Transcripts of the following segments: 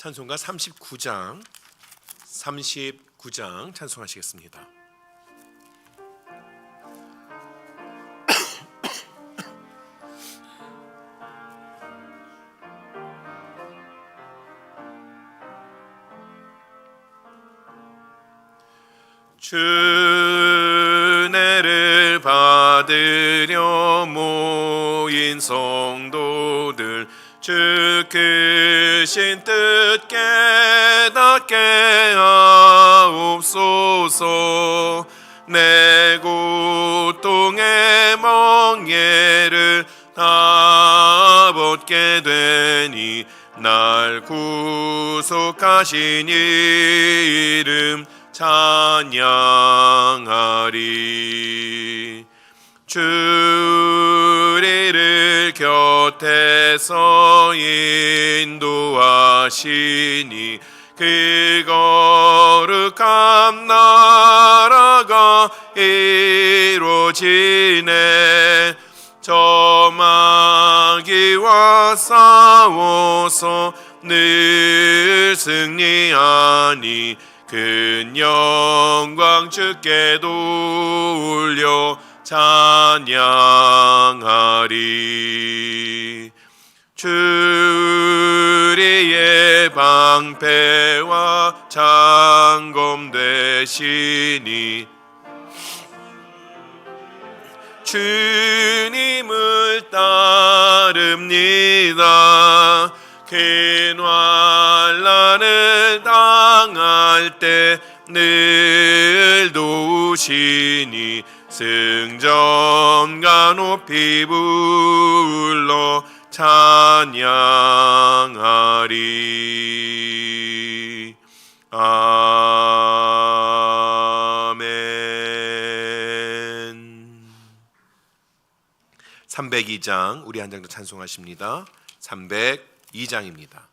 찬송가 39장 39장 찬송하시겠습니다. 주 내를 받으 날 구속하신 이름 찬양하리. 주리를 곁에서 인도하시니 그 거룩한 나라가 이루어지네. 저 마귀와 싸워서 늘 승리하니 큰 영광 주께 돌려 찬양하리 주리의 방패와 장검 되시니 주님을 따릅니다. 큰 환란을 당할 때 늘 도우시니 승전가 높이 불러 찬양하리. 아멘. 302장 우리 한 장도 찬송하십니다. 302장입니다.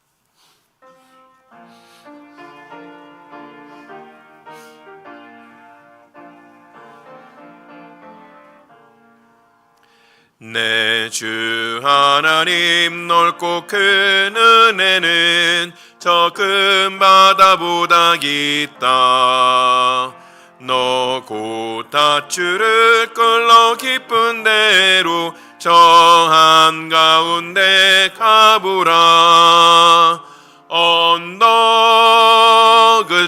내주 하나님 넓고 큰 은혜는 저 큰 바다보다 깊다 너곧 닷줄을 끌러 깊은 데로 저 한가운데 가보라. 언덕을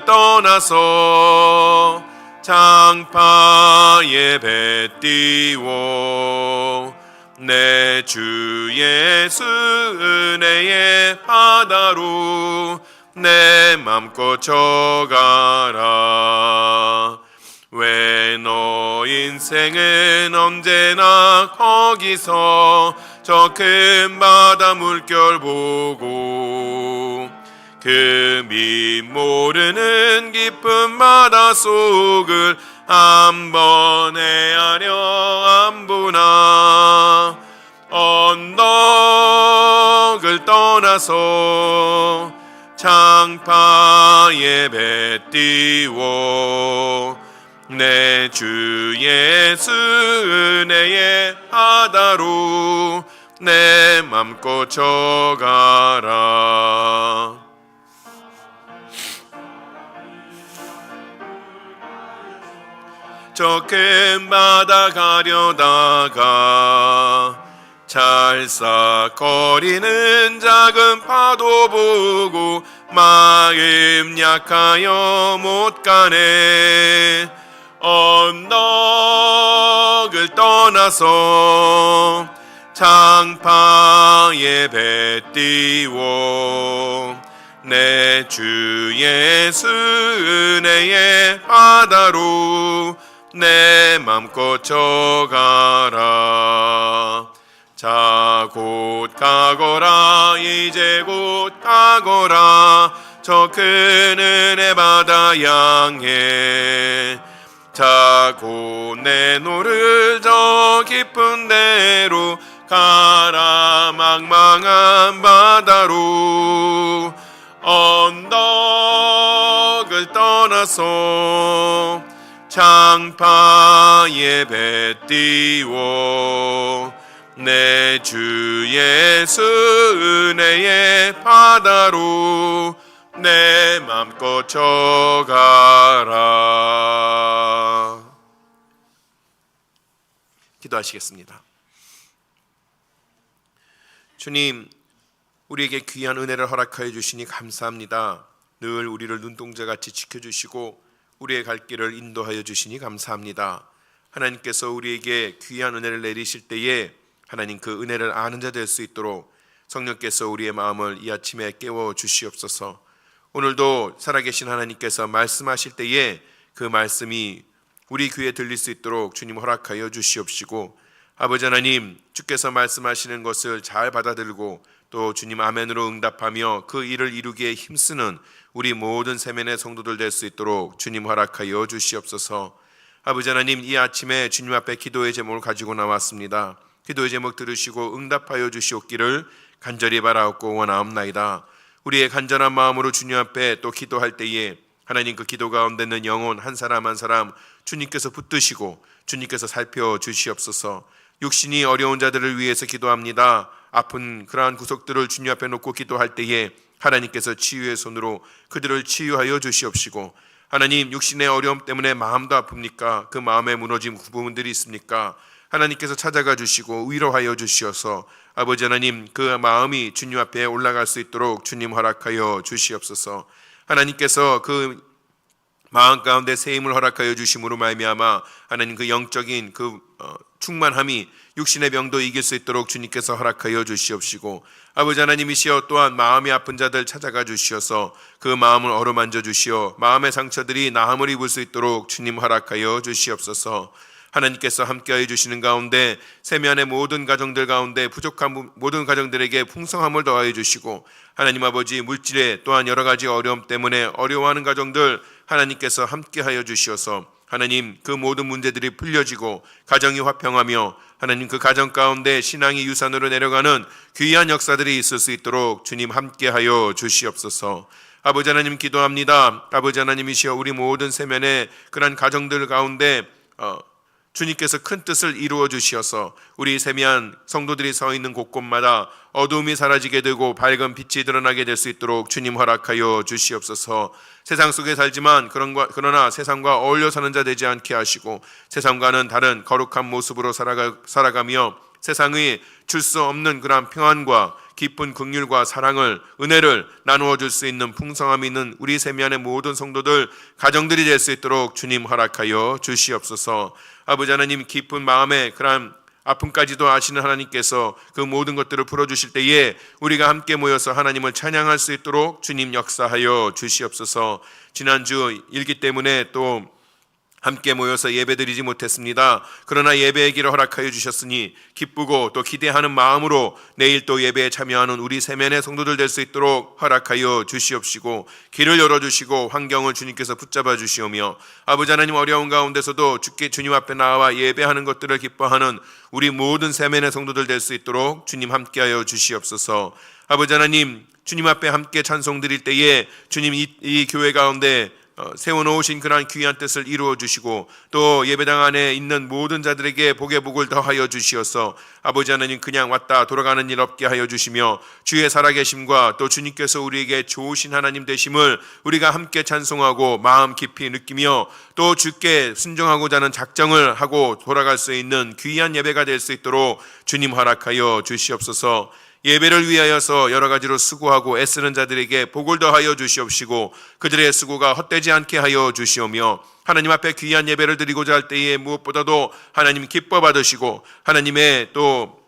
떠나서 장파에 배 띄워. 내 주 예수 은혜의 바다로 내 맘껏 저가라. 왜너 인생은 언제나 거기서 저 큰 바다 물결 보고 그밑 모르는 깊은 바다 속을 한 번에 하려 안 보나 언덕을 떠나서 장파에 배 띄워 내 주 예수 은혜의 바다로 내 맘껏 저가라. 저큰 바다 가려다가 찰싹거리는 작은 파도 보고 마음 약하여 못 가네 언덕을 떠나서 장파에 배 띄워 내 주 예수 은혜의 바다로 내 맘껏 저가라. 자 곧 가거라. 이제 곧 가거라. 저 큰 은혜 바다 향해 자고 내 노를 저 깊은 데로 가라 망망한 바다로. 언덕을 떠나서 장파에 배 띄워 내 주 예수 은혜의 바다로 내 맘껏 져가라. 기도하시겠습니다. 주님 우리에게 귀한 은혜를 허락하여 주시니 감사합니다. 늘 우리를 눈동자같이 지켜주시고 우리의 갈 길을 인도하여 주시니 감사합니다. 하나님께서 우리에게 귀한 은혜를 내리실 때에 하나님 그 은혜를 아는 자 될 수 있도록 성령께서 우리의 마음을 이 아침에 깨워 주시옵소서. 오늘도 살아계신 하나님께서 말씀하실 때에 그 말씀이 우리 귀에 들릴 수 있도록 주님 허락하여 주시옵시고 아버지 하나님 주께서 말씀하시는 것을 잘 받아들고 또 주님 아멘으로 응답하며 그 일을 이루기에 힘쓰는 우리 모든 세면의 성도들 될 수 있도록 주님 허락하여 주시옵소서. 아버지 하나님 이 아침에 주님 앞에 기도의 제목을 가지고 나왔습니다. 기도의 제목 들으시고 응답하여 주시옵기를 간절히 바라옵고 원하옵나이다. 우리의 간절한 마음으로 주님 앞에 또 기도할 때에 하나님 그 기도 가운데 있는 영혼 한 사람 한 사람 주님께서 붙드시고 주님께서 살펴 주시옵소서. 육신이 어려운 자들을 위해서 기도합니다. 아픈 그러한 구석들을 주님 앞에 놓고 기도할 때에 하나님께서 치유의 손으로 그들을 치유하여 주시옵시고 하나님 육신의 어려움 때문에 마음도 아픕니까? 그 마음에 무너진 부분들이 있습니까? 하나님께서 찾아가 주시고 위로하여 주시어서 아버지 하나님 그 마음이 주님 앞에 올라갈 수 있도록 주님 허락하여 주시옵소서. 하나님께서 그 마음 가운데 새 힘을 허락하여 주심으로 말미암아 하나님 그 영적인 그 어, 충만함이 육신의 병도 이길 수 있도록 주님께서 허락하여 주시옵시고 아버지 하나님이시여 또한 마음이 아픈 자들 찾아가 주시어서 그 마음을 어루만져 주시어 마음의 상처들이 나음을 입을 수 있도록 주님 허락하여 주시옵소서 하나님께서 함께하여 주시는 가운데 세면의 모든 가정들 가운데 부족한 모든 가정들에게 풍성함을 더하여 주시고 하나님 아버지 물질에 또한 여러 가지 어려움 때문에 어려워하는 가정들 하나님께서 함께하여 주시어서 하나님 그 모든 문제들이 풀려지고 가정이 화평하며 하나님 그 가정 가운데 신앙이 유산으로 내려가는 귀한 역사들이 있을 수 있도록 주님 함께하여 주시옵소서. 아버지 하나님 기도합니다. 아버지 하나님이시여 우리 모든 세면의 그런 가정들 가운데 어, 주님께서 큰 뜻을 이루어 주시어서 우리 세미한 성도들이 서 있는 곳곳마다 어두움이 사라지게 되고 밝은 빛이 드러나게 될 수 있도록 주님 허락하여 주시옵소서. 세상 속에 살지만 그런과, 그러나 세상과 어울려 사는 자 되지 않게 하시고 세상과는 다른 거룩한 모습으로 살아가, 살아가며 세상의 줄 수 없는 그러한 평안과 깊은 긍휼과 사랑을 은혜를 나누어 줄 수 있는 풍성함이 있는 우리 세미안의 모든 성도들 가정들이 될 수 있도록 주님 허락하여 주시옵소서. 아버지 하나님 깊은 마음에 그러한 아픔까지도 아시는 하나님께서 그 모든 것들을 풀어 주실 때에 우리가 함께 모여서 하나님을 찬양할 수 있도록 주님 역사하여 주시옵소서. 지난주 일기 때문에 또 함께 모여서 예배드리지 못했습니다. 그러나 예배의 길을 허락하여 주셨으니 기쁘고 또 기대하는 마음으로 내일 또 예배에 참여하는 우리 세면의 성도들 될 수 있도록 허락하여 주시옵시고 길을 열어 주시고 환경을 주님께서 붙잡아 주시오며 아버지 하나님 어려운 가운데서도 주께 주님 앞에 나와 예배하는 것들을 기뻐하는 우리 모든 세면의 성도들 될 수 있도록 주님 함께하여 주시옵소서. 아버지 하나님 주님 앞에 함께 찬송 드릴 때에 주님 이, 이 교회 가운데 어, 세워놓으신 그러한 귀한 뜻을 이루어 주시고 또 예배당 안에 있는 모든 자들에게 복의 복을 더하여 주시어서 아버지 하나님 그냥 왔다 돌아가는 일 없게 하여 주시며 주의 살아계심과 또 주님께서 우리에게 좋으신 하나님 되심을 우리가 함께 찬송하고 마음 깊이 느끼며 또 주께 순종하고자 하는 작정을 하고 돌아갈 수 있는 귀한 예배가 될 수 있도록 주님 허락하여 주시옵소서. 예배를 위하여서 여러 가지로 수고하고 애쓰는 자들에게 복을 더하여 주시옵시고 그들의 수고가 헛되지 않게 하여 주시오며 하나님 앞에 귀한 예배를 드리고자 할 때에 무엇보다도 하나님 기뻐 받으시고 하나님의 또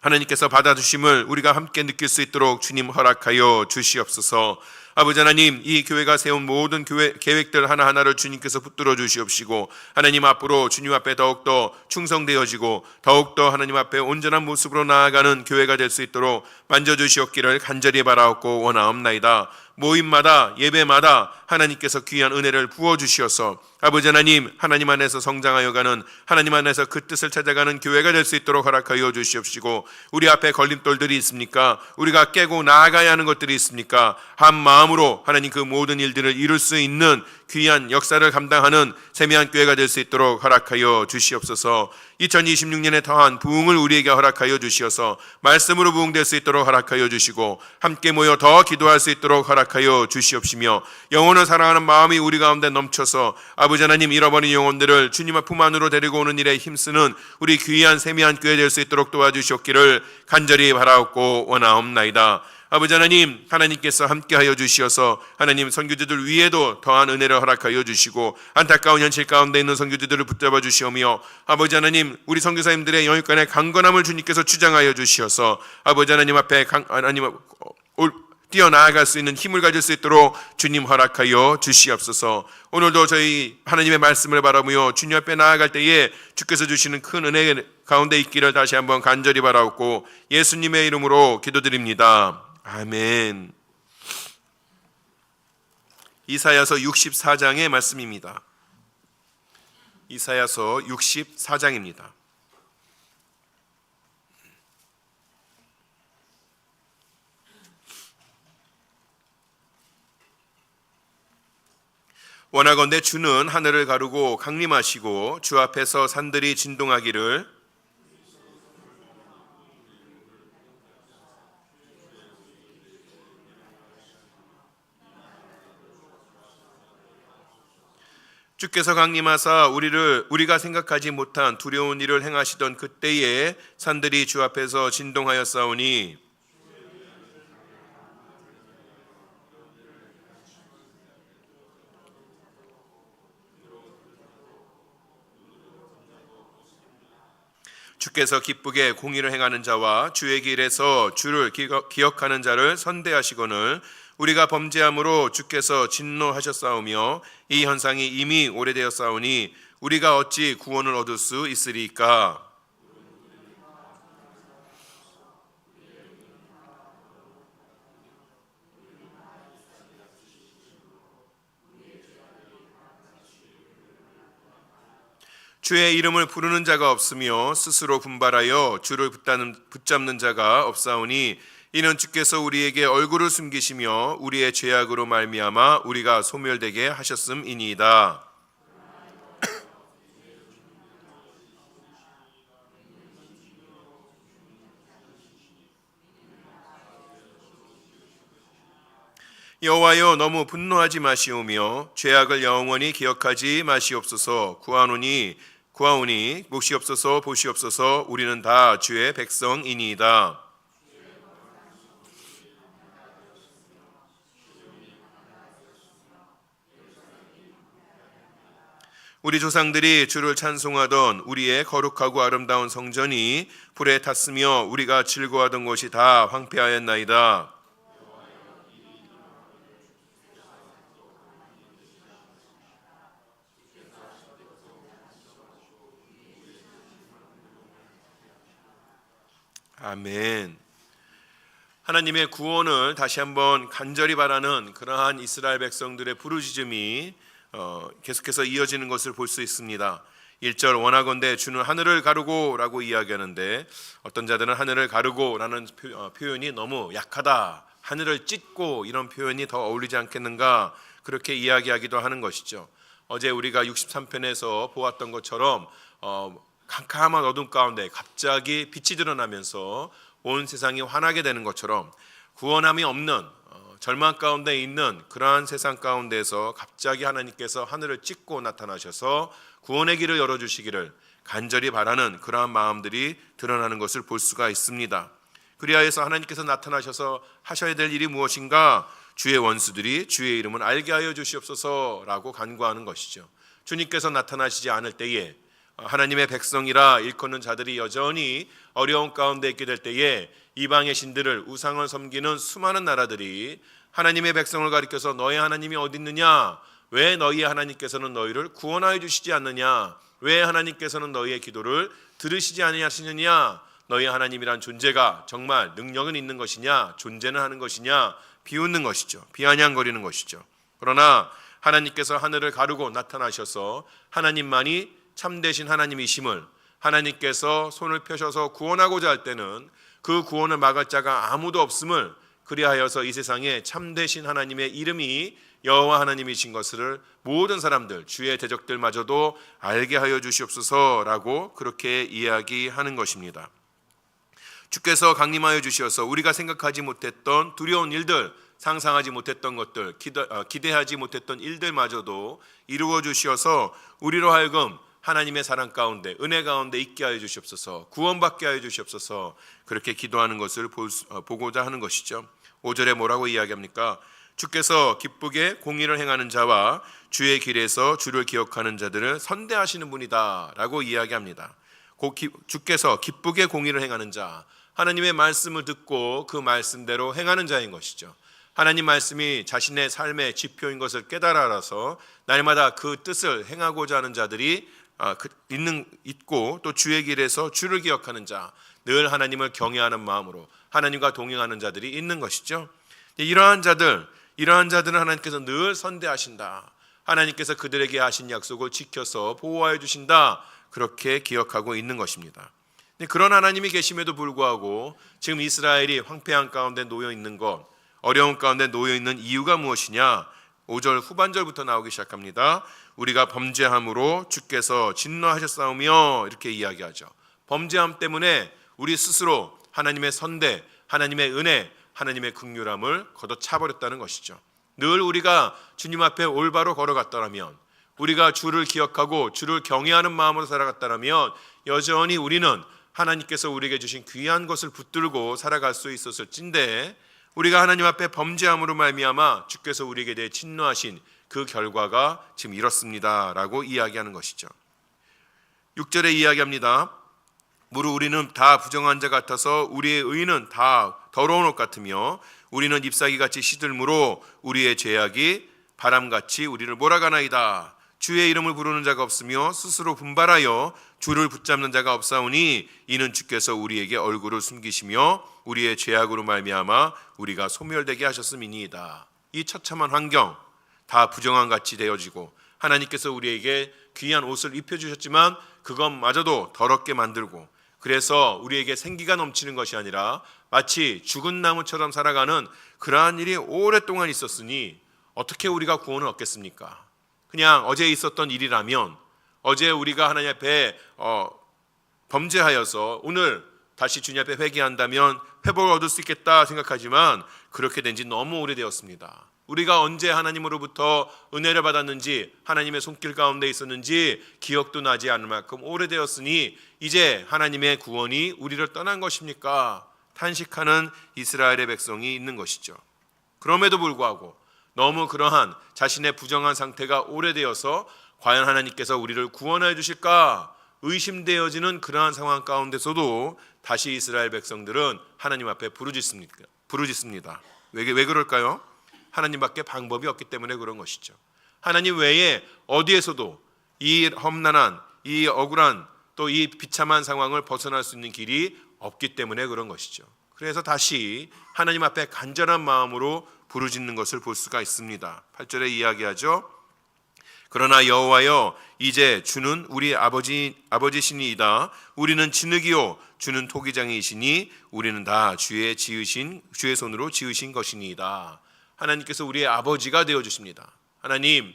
하나님께서 받아주심을 우리가 함께 느낄 수 있도록 주님 허락하여 주시옵소서. 아버지 하나님 이 교회가 세운 모든 교회 계획들 하나하나를 주님께서 붙들어 주시옵시고 하나님 앞으로 주님 앞에 더욱더 충성되어지고 더욱더 하나님 앞에 온전한 모습으로 나아가는 교회가 될 수 있도록 만져 주시옵기를 간절히 바라옵고 원하옵나이다. 모임마다 예배마다 하나님께서 귀한 은혜를 부어 주시어서 아버지 하나님 하나님 안에서 성장하여 가는 하나님 안에서 그 뜻을 찾아가는 교회가 될 수 있도록 허락하여 주시옵시고 우리 앞에 걸림돌들이 있습니까? 우리가 깨고 나아가야 하는 것들이 있습니까? 한 마음 마음으로 하나님 그 모든 일들을 이룰 수 있는 귀한 역사를 감당하는 세미한 교회가 될 수 있도록 허락하여 주시옵소서. 2026년에 더한 부흥을 우리에게 허락하여 주시어서 말씀으로 부흥될 수 있도록 허락하여 주시고 함께 모여 더 기도할 수 있도록 허락하여 주시옵시며 영혼을 사랑하는 마음이 우리 가운데 넘쳐서 아버지 하나님 잃어버린 영혼들을 주님 앞품 안으로 데리고 오는 일에 힘쓰는 우리 귀한 세미한 교회 될 수 있도록 도와주시옵기를 간절히 바라옵고 원하옵나이다. 아버지 하나님, 하나님께서 함께하여 주시어서 하나님 선교지들 위에도 더한 은혜를 허락하여 주시고 안타까운 현실 가운데 있는 선교지들을 붙잡아 주시오며 아버지 하나님, 우리 선교사님들의 영육간의 강건함을 주님께서 주장하여 주시어서 아버지 하나님 앞에 강, 하나님 앞- 올- 뛰어나아갈 수 있는 힘을 가질 수 있도록 주님 허락하여 주시옵소서. 오늘도 저희 하나님의 말씀을 바라보며 주님 앞에 나아갈 때에 주께서 주시는 큰 은혜 가운데 있기를 다시 한번 간절히 바라옵고 예수님의 이름으로 기도드립니다. 아멘. 이사야서 64장의 말씀입니다. 이사야서 64장입니다. 원하건대 주는 하늘을 가르고 강림하시고 주 앞에서 산들이 진동하기를 주께서 강림하사 우리를 우리가 생각하지 못한 두려운 일을 행하시던 그때에 산들이 주 앞에서 진동하였사오니 주께서 기쁘게 공의를 행하는 자와 주의 길에서 주를 기억하는 자를 선대하시거늘 우리가 범죄함으로 주께서 진노하셨사오며 이 현상이 이미 오래되었사오니 우리가 어찌 구원을 얻을 수 있으리까? 주의 이름을 부르는 자가 없으며 스스로 분발하여 주를 붙잡는 자가 없사오니 이는 주께서 우리에게 얼굴을 숨기시며 우리의 죄악으로 말미암아 우리가 소멸되게 하셨음이니이다. 여호와여 너무 분노하지 마시오며 죄악을 영원히 기억하지 마시옵소서 구하노니 구하오니 몫이옵소서 보시옵소서 우리는 다 주의 백성이니이다. 우리 조상들이 주를 찬송하던 우리의 거룩하고 아름다운 성전이 불에 탔으며 우리가 즐거워하던 곳이 다 황폐하였나이다. 아멘. 하나님의 구원을 다시 한번 간절히 바라는 그러한 이스라엘 백성들의 부르짖음이 어, 계속해서 이어지는 것을 볼 수 있습니다. 1절 원하건대 주는 하늘을 가르고라고 이야기하는데 어떤 자들은 하늘을 가르고라는 표, 어, 표현이 너무 약하다. 하늘을 찢고 이런 표현이 더 어울리지 않겠는가 그렇게 이야기하기도 하는 것이죠. 어제 우리가 63편에서 보았던 것처럼 어, 캄캄한 어둠 가운데 갑자기 빛이 드러나면서 온 세상이 환하게 되는 것처럼 구원함이 없는 어, 절망 가운데 있는 그러한 세상 가운데에서 갑자기 하나님께서 하늘을 찢고 나타나셔서 구원의 길을 열어주시기를 간절히 바라는 그러한 마음들이 드러나는 것을 볼 수가 있습니다. 그리하여서 하나님께서 나타나셔서 하셔야 될 일이 무엇인가 주의 원수들이 주의 이름을 알게 하여 주시옵소서라고 간구하는 것이죠. 주님께서 나타나시지 않을 때에 하나님의 백성이라 일컫는 자들이 여전히 어려운 가운데 있게 될 때에 이방의 신들을 우상을 섬기는 수많은 나라들이 하나님의 백성을 가리켜서 너희 하나님이 어디 있느냐? 왜 너희의 하나님께서는 너희를 구원하여 주시지 않느냐? 왜 하나님께서는 너희의 기도를 들으시지 아니하시느냐? 너희 하나님이란 존재가 정말 능력은 있는 것이냐? 존재는 하는 것이냐? 비웃는 것이죠. 비아냥거리는 것이죠. 그러나 하나님께서 하늘을 가르고 나타나셔서 하나님만이 참되신 하나님이심을 하나님께서 손을 펴셔서 구원하고자 할 때는 그 구원을 막을 자가 아무도 없음을 그리하여서 이 세상에 참되신 하나님의 이름이 여호와 하나님이신 것을 모든 사람들 주의 대적들마저도 알게 하여 주시옵소서라고 그렇게 이야기하는 것입니다. 주께서 강림하여 주시어서 우리가 생각하지 못했던 두려운 일들, 상상하지 못했던 것들, 기대, 어, 기대하지 못했던 일들마저도 이루어 주시어서 우리로 하여금 하나님의 사랑 가운데 은혜 가운데 있게 하여 주시옵소서 구원받게 하여 주시옵소서 그렇게 기도하는 것을 어, 보고자 하는 것이죠. 5절에 뭐라고 이야기합니까? 주께서 기쁘게 공의를 행하는 자와 주의 길에서 주를 기억하는 자들을 선대하시는 분이다라고 이야기합니다. 주께서 기쁘게 공의를 행하는 자, 하나님의 말씀을 듣고 그 말씀대로 행하는 자인 것이죠. 하나님 말씀이 자신의 삶의 지표인 것을 깨달아 알아서 날마다 그 뜻을 행하고자 하는 자들이 있는 있고 또 주의 길에서 주를 기억하는 자, 늘 하나님을 경외하는 마음으로 하나님과 동행하는 자들이 있는 것이죠. 이러한 자들, 이러한 자들은 하나님께서 늘 선대하신다. 하나님께서 그들에게 하신 약속을 지켜서 보호하여 주신다. 그렇게 기억하고 있는 것입니다. 그런 하나님이 계심에도 불구하고 지금 이스라엘이 황폐한 가운데 놓여 있는 것, 어려운 가운데 놓여 있는 이유가 무엇이냐? 5절 후반절부터 나오기 시작합니다. 우리가 범죄함으로 주께서 진노하셨사오며 이렇게 이야기하죠. 범죄함 때문에 우리 스스로 하나님의 선대, 하나님의 은혜, 하나님의 극률함을 걷어차 버렸다는 것이죠. 늘 우리가 주님 앞에 올바로 걸어갔더라면 우리가 주를 기억하고 주를 경외하는 마음으로 살아갔다면 여전히 우리는 하나님께서 우리에게 주신 귀한 것을 붙들고 살아갈 수 있었을진데 우리가 하나님 앞에 범죄함으로 말미암아 주께서 우리에게 대해 진노하신 그 결과가 지금 이렇습니다라고 이야기하는 것이죠. 6절에 이야기합니다. 무릇 우리는 다 부정한 자 같아서 우리의 의는 다 더러운 옷 같으며 우리는 잎사귀 같이 시들므로 우리의 죄악이 바람같이 우리를 몰아가나이다. 주의 이름을 부르는 자가 없으며 스스로 분발하여 주를 붙잡는 자가 없사오니 이는 주께서 우리에게 얼굴을 숨기시며 우리의 죄악으로 말미암아 우리가 소멸되게 하셨음이니이다. 이 처참한 환경 다 부정한 같이 되어지고 하나님께서 우리에게 귀한 옷을 입혀 주셨지만 그것마저도 더럽게 만들고 그래서 우리에게 생기가 넘치는 것이 아니라 마치 죽은 나무처럼 살아가는 그러한 일이 오랫동안 있었으니 어떻게 우리가 구원을 얻겠습니까? 그냥 어제 있었던 일이라면 어제 우리가 하나님 앞에 어, 범죄하여서 오늘 다시 주님 앞에 회개한다면 회복을 얻을 수 있겠다 생각하지만 그렇게 된 지 너무 오래되었습니다. 우리가 언제 하나님으로부터 은혜를 받았는지 하나님의 손길 가운데 있었는지 기억도 나지 않을 만큼 오래되었으니 이제 하나님의 구원이 우리를 떠난 것입니까? 탄식하는 이스라엘의 백성이 있는 것이죠. 그럼에도 불구하고 너무 그러한 자신의 부정한 상태가 오래되어서 과연 하나님께서 우리를 구원해 주실까 의심되어지는 그러한 상황 가운데서도 다시 이스라엘 백성들은 하나님 앞에 부르짖습니다. 부르짖습니다. 왜, 왜 그럴까요? 하나님밖에 방법이 없기 때문에 그런 것이죠. 하나님 외에 어디에서도 이 험난한 이 억울한 또 이 비참한 상황을 벗어날 수 있는 길이 없기 때문에 그런 것이죠. 그래서 다시 하나님 앞에 간절한 마음으로 부르짖는 것을 볼 수가 있습니다. 8절에 이야기하죠. 그러나 여호와여 이제 주는 우리 아버지 아버지시니이다. 우리는 진흙이요 주는 토기장이시니 우리는 다 주의 지으신 주의 손으로 지으신 것이니이다. 하나님께서 우리의 아버지가 되어 주십니다. 하나님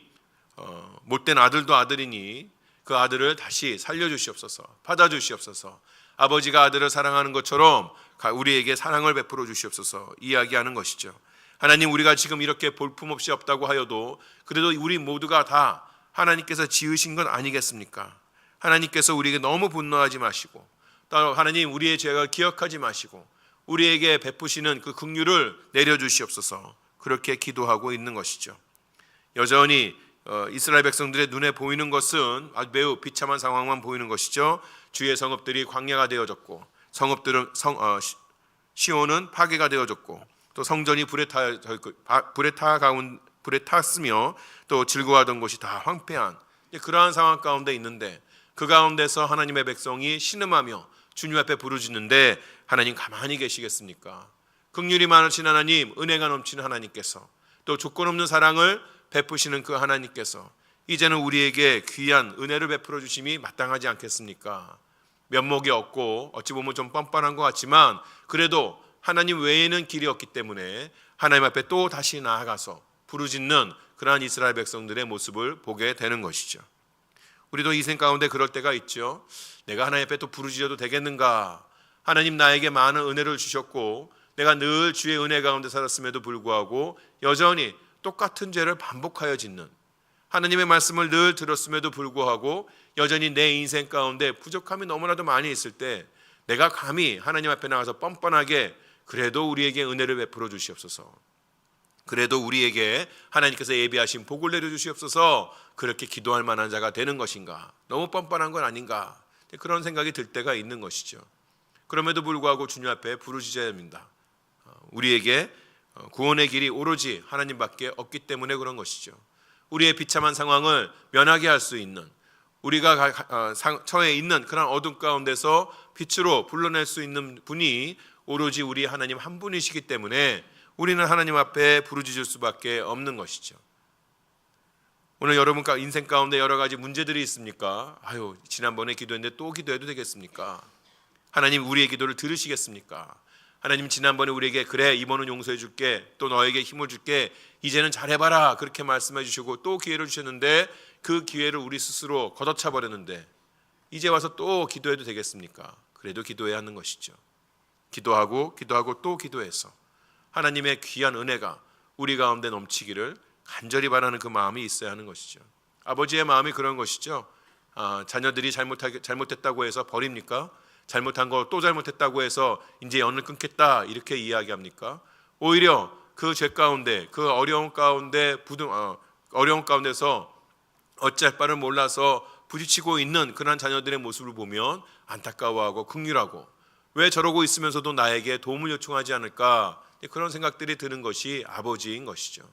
어, 못된 아들도 아들이니 그 아들을 다시 살려 주시옵소서. 받아 주시옵소서. 아버지가 아들을 사랑하는 것처럼 가- 우리에게 사랑을 베풀어 주시옵소서. 이야기하는 것이죠. 하나님 우리가 지금 이렇게 볼품없이 없다고 하여도 그래도 우리 모두가 다 하나님께서 지으신 건 아니겠습니까? 하나님께서 우리에게 너무 분노하지 마시고 또 하나님 우리의 죄가 기억하지 마시고 우리에게 베푸시는 그 긍휼을 내려 주시옵소서. 그렇게 기도하고 있는 것이죠. 여전히 어, 이스라엘 백성들의 눈에 보이는 것은 매우 비참한 상황만 보이는 것이죠. 주의 성읍들이 광야가 되어졌고 성읍들은 성 어, 시- 시온은 파괴가 되어졌고 또 성전이 불에 타 저- 그, 바- 불에 타 가운 불에 탔으며 또 즐거워하던 곳이 다 황폐한 그러한 상황 가운데 있는데 그 가운데서 하나님의 백성이 신음하며 주님 앞에 부르짖는데 하나님 가만히 계시겠습니까? 긍휼이 많으신 하나님, 은혜가 넘치는 하나님께서 또 조건 없는 사랑을 베푸시는 그 하나님께서 이제는 우리에게 귀한 은혜를 베풀어 주심이 마땅하지 않겠습니까? 면목이 없고 어찌 보면 좀 뻔뻔한 것 같지만 그래도 하나님 외에는 길이 없기 때문에 하나님 앞에 또 다시 나아가서 부르짖는 그러한 이스라엘 백성들의 모습을 보게 되는 것이죠. 우리도 이생 가운데 그럴 때가 있죠. 내가 하나님 앞에 또 부르짖어도 되겠는가? 하나님 나에게 많은 은혜를 주셨고 내가 늘 주의 은혜 가운데 살았음에도 불구하고 여전히 똑같은 죄를 반복하여 짓는 하나님의 말씀을 늘 들었음에도 불구하고 여전히 내 인생 가운데 부족함이 너무나도 많이 있을 때 내가 감히 하나님 앞에 나가서 뻔뻔하게 그래도 우리에게 은혜를 베풀어 주시옵소서. 그래도 우리에게 하나님께서 예비하신 복을 내려 주시옵소서. 그렇게 기도할 만한 자가 되는 것인가? 너무 뻔뻔한 건 아닌가? 그런 생각이 들 때가 있는 것이죠. 그럼에도 불구하고 주님 앞에 부르짖어야 합니다. 어, 우리에게 어, 구원의 길이 오로지 하나님밖에 없기 때문에 그런 것이죠. 우리의 비참한 상황을 면하게 할 수 있는 우리가 가- 어, 상- 처해 있는 그런 어둠 가운데서 빛으로 불러낼 수 있는 분이 오로지 우리 하나님 한 분이시기 때문에 우리는 하나님 앞에 부르짖을 수밖에 없는 것이죠. 오늘 여러분 가 인생 가운데 여러 가지 문제들이 있습니까? 아유 지난번에 기도했는데 또 기도해도 되겠습니까? 하나님 우리의 기도를 들으시겠습니까? 하나님 지난번에 우리에게 그래 이번은 용서해 줄게 또 너에게 힘을 줄게 이제는 잘해봐라 그렇게 말씀해 주시고 또 기회를 주셨는데 그 기회를 우리 스스로 걷어차 버렸는데 이제 와서 또 기도해도 되겠습니까? 그래도 기도해야 하는 것이죠. 기도하고 기도하고 또 기도해서 하나님의 귀한 은혜가 우리 가운데 넘치기를 간절히 바라는 그 마음이 있어야 하는 것이죠. 아버지의 마음이 그런 것이죠. 아, 자녀들이 잘못하 잘못했다고 해서 버립니까? 잘못한 거 또 잘못했다고 해서 이제 연을 끊겠다 이렇게 이야기합니까? 오히려 그 죄 가운데 그 어려운 가운데 부등 어, 어려운 가운데서 어찌할 바를 몰라서 부딪히고 있는 그런 자녀들의 모습을 보면 안타까워하고 극률하고 왜 저러고 있으면서도 나에게 도움을 요청하지 않을까 그런 생각들이 드는 것이 아버지인 것이죠.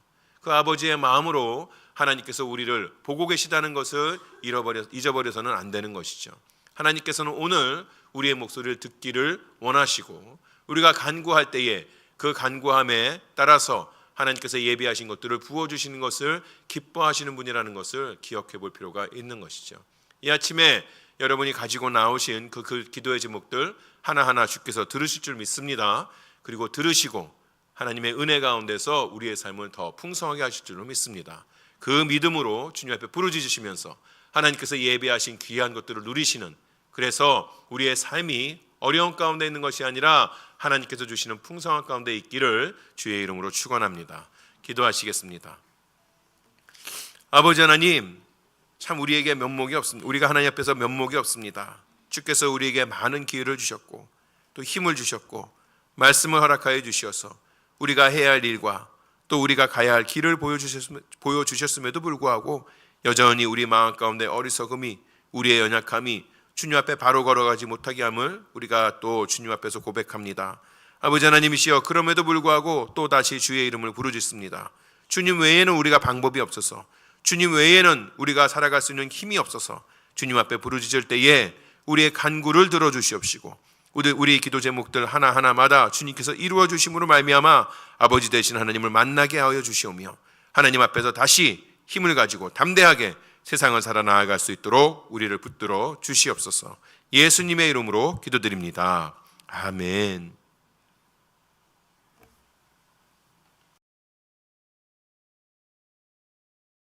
그 아버지의 마음으로 하나님께서 우리를 보고 계시다는 것을 잃어버려 잊어버려서는 안 되는 것이죠. 하나님께서는 오늘 우리의 목소리를 듣기를 원하시고 우리가 간구할 때에 그 간구함에 따라서 하나님께서 예비하신 것들을 부어 주시는 것을 기뻐하시는 분이라는 것을 기억해 볼 필요가 있는 것이죠. 이 아침에 여러분이 가지고 나오신 그, 그 기도의 제목들 하나하나 주께서 들으실 줄 믿습니다. 그리고 들으시고 하나님의 은혜 가운데서 우리의 삶을 더 풍성하게 하실 줄로 믿습니다. 그 믿음으로 주님 앞에 부르짖으시면서 하나님께서 예배하신 귀한 것들을 누리시는 그래서 우리의 삶이 어려운 가운데 있는 것이 아니라 하나님께서 주시는 풍성한 가운데 있기를 주의 이름으로 축원합니다. 기도하시겠습니다. 아버지 하나님 참 우리에게 면목이 없습니다. 우리가 하나님 앞에서 면목이 없습니다. 주께서 우리에게 많은 기회를 주셨고 또 힘을 주셨고 말씀을 허락하여 주시어서 우리가 해야 할 일과 또 우리가 가야 할 길을 보여주셨음, 보여주셨음에도 불구하고 여전히 우리 마음 가운데 어리석음이 우리의 연약함이 주님 앞에 바로 걸어가지 못하게 함을 우리가 또 주님 앞에서 고백합니다. 아버지 하나님이시여 그럼에도 불구하고 또 다시 주의 이름을 부르짖습니다. 주님 외에는 우리가 방법이 없어서 주님 외에는 우리가 살아갈 수 있는 힘이 없어서 주님 앞에 부르짖을 때에 우리의 간구를 들어 주시옵시고 우리 우리 기도 제목들 하나 하나마다 주님께서 이루어 주심으로 말미암아 아버지 되신 하나님을 만나게 하여 주시오며 하나님 앞에서 다시 힘을 가지고 담대하게 세상을 살아나갈 수 있도록 우리를 붙들어 주시옵소서. 예수님의 이름으로 기도드립니다. 아멘.